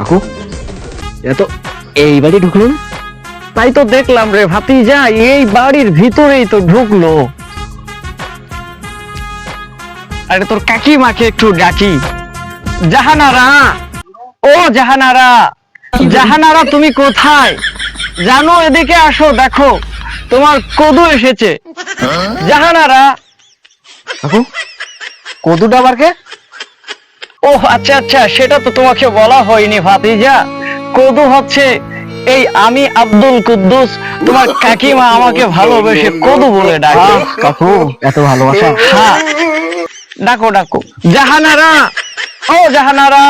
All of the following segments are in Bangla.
কাকু। এই বাড়ি তাই তো দেখলাম রে ভাতিজা এই বাড়ির ভিতরেই তো ঢুকলো। আরে তোর কাকিমাকে একটু ডাকি। জাহানারা ও জাহানারা জাহানারা তুমি কোথায়? জানো এদিকে আসো দেখো তোমার কদু এসেছে। জাহানারা কদুটা আবার কে? ও আচ্ছা আচ্ছা সেটা তো তোমাকে বলা হয়নি ভাতিজা। কদু হচ্ছে এই আমি আব্দুল কুদ্দুস তোমার কাকিমা আমাকে ভালোবেসে কদু বলে ডাকে। কাকু এত ভালোবাসা। হ্যাঁ ডাকো ডাকো। জাহানারা ও জাহানারা।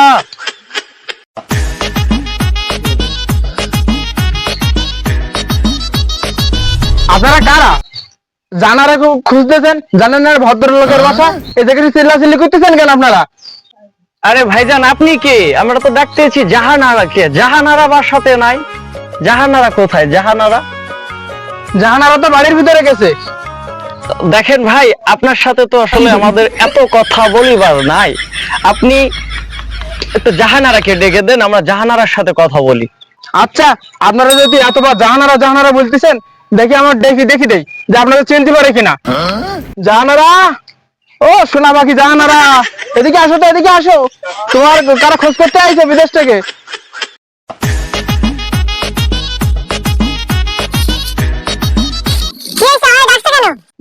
আপনারা কারা? জানারা খুঁজতেছেন? জানেন ভদ্রলোকের বাসা? এ থেকে চিল্লাচিল্লি করতেছেন কেন আপনারা? আরে ভাইজান আপনি কে? আমরা তো ডাকতেছি জাহানারা কে? জাহানারা বাসাতে নাই। জাহানারা কোথায়? জাহানারা? জাহানারা তো বাড়ির ভিতরে গেছে। দেখেন ভাই আপনার সাথে তো আসলে আমাদের এত কথা বলিবার নাই। আপনি একটু জাহানারাকে ডেকে দেন আমরা জাহানারার সাথে কথা বলি। আচ্ছা আপনারা যদি এতবার জাহানারা জাহানারা বলতেছেন দেখি আমার দেখি দেখি দেই যে আপনারা চিনতে পারে কিনা। জাহানারা! ও, সোনা বাকি জাহানারা এদিকে আসো তো, এদিকে আসো। তোমার কারা খোঁজ করতে আইছে বিদেশ থেকে?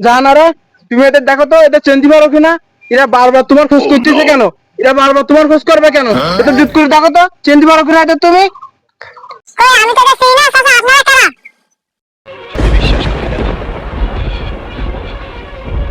জাহানারা তুমি এদের দেখো তো, এদের চিনতে পারো কিনা। এরা বারবার তোমার খোঁজ করতেছে কেন? এরা বারবার তোমার খোঁজ করবে কেন? এটা জুত করে দেখো তো চিনতে পারো কিনা এদের তুমি? আমি তো দেখছি না, চাচা, আপনারা কারা?